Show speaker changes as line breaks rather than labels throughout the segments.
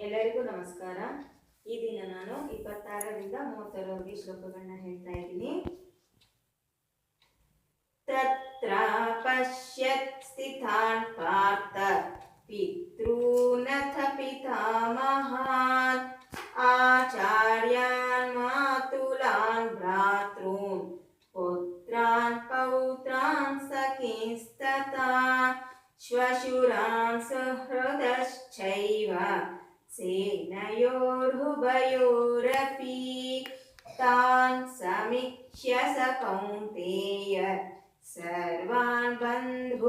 ಎಲ್ಲರಿಗೂ ನಮಸ್ಕಾರ ಈ ದಿನ ನಾನು ಇಪ್ಪತ್ತಾರರಿಂದ ಮೂವತ್ತರವರೆಗೆ ಶ್ಲೋಕಗಳನ್ನ ಹೇಳ್ತಾ ಇದ್ದೀನಿ ತತ್ರ ಪಶ್ಯತ್ ಸ್ಥಿತಾನ್ ಪಾರ್ಥ ಪಿತೃನಥ ಪಿತಾಮಹಾನ್ ಆಚಾರ್ಯಾನ್ ಮಾತುಲಾನ್ ಭ್ರಾತೃನ್ ಪುತ್ರಾನ್ ಪೌತ್ರಾನ್ ಸಖಿಸ್ತತಾ ಶ್ವಶುರಾನ್ ಸಹೃದಶ್ಚೈವ सेनयोर्हुभयोरपि तान् समीक्ष्य स कौन्तेय सर्वान् बन्धूनवस्थितान्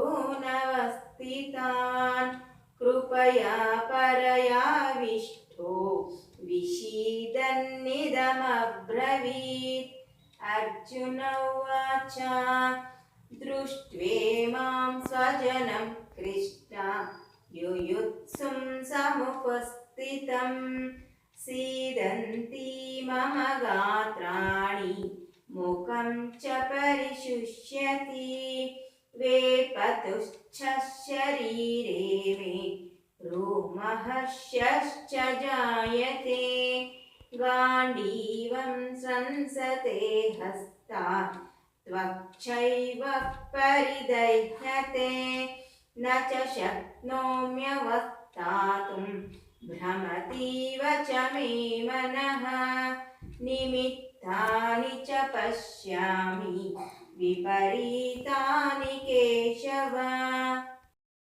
कृपया परयाविष्टो विषीदन्निदमब्रवीत् अर्जुन उवाच दृष्ट्वेमां स्वजनं कृष्णा युयुत्सुं सीदन्ती मम गात्राणि मुखं च परिशुष्यति वेपतुश्च शरीरे मे रोमहर्षश्च जायते गाण्डीवं संसते हस्तात् त्वक्षैव परिदह्यते न च शक्नोम्यवस्थातुं भ्रमतीव च मे मनः निमित्तानि च पश्यामि विपरीतानि केशव